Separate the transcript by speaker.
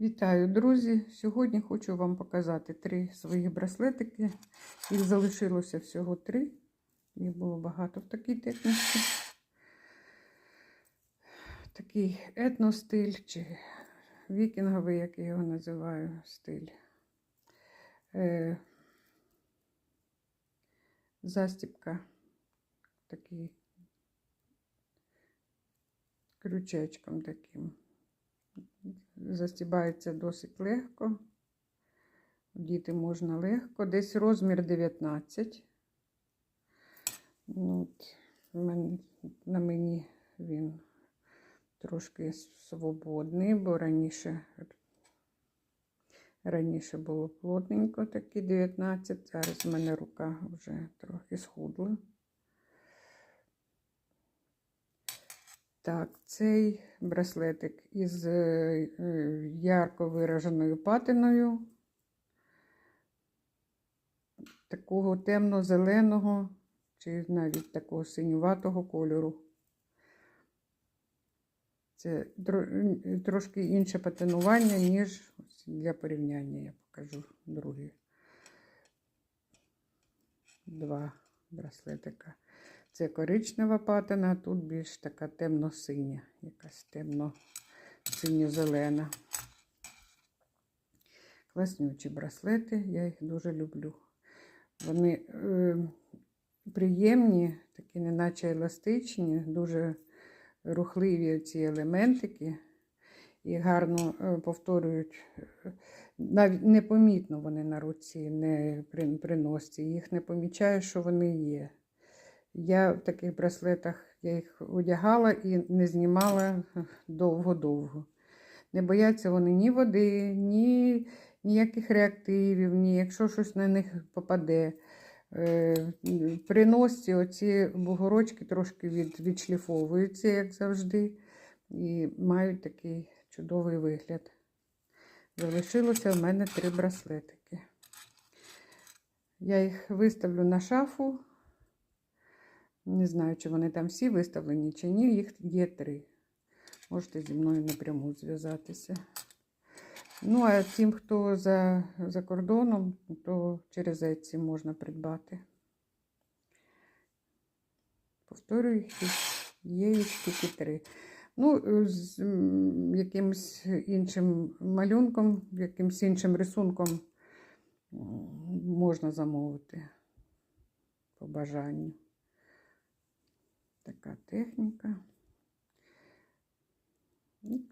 Speaker 1: Вітаю, друзі! Сьогодні хочу вам показати три своїх браслетики. Їх залишилося всього три. Їх було багато в такій техніці. Такий етностиль чи вікінговий, як я його називаю, стиль. Е, застіпка такий крючечком таким. Застібається досить легко. Діти можна легко. Десь розмір 19. Ну, от, на мені він трошки свободний, бо раніше, раніше було плотненько такі 19, зараз в мене рука вже трохи схудла. Так, цей браслетик із е, е, ярко вираженою патиною, такого темно-зеленого чи навіть такого синюватого кольору. Це трошки інше патинування, ніж для порівняння я покажу другі два браслетика. Це коричнева патина, а тут більш така темно-синя, якась темно-синьо-зелена. Класнючі браслети, я їх дуже люблю. Вони е, приємні, такі неначе еластичні, дуже рухливі ці елементики і гарно е, повторюють. е, Навіть непомітно вони на руці, не при, носці. Їх не помічаю, що вони є. Я в таких браслетах я їх одягала і не знімала довго-довго. Не бояться вони ні води, ні ніяких реактивів, ні якщо щось на них попаде. Е, При носці оці бугорочки трошки від, відшліфовуються, як завжди, і мають такий чудовий вигляд. Залишилося в мене три браслетики. Я їх виставлю на шафу. Не знаю, чи вони там всі виставлені, чи ні. Їх є три. Можете зі мною напряму зв'язатися. Ну, а тим, хто за, за кордоном, то через Etsy можна придбати. Повторюю, їх є їх тільки три. Ну, з якимось іншим малюнком, якимось іншим рисунком можна замовити по бажанню. Така техніка. І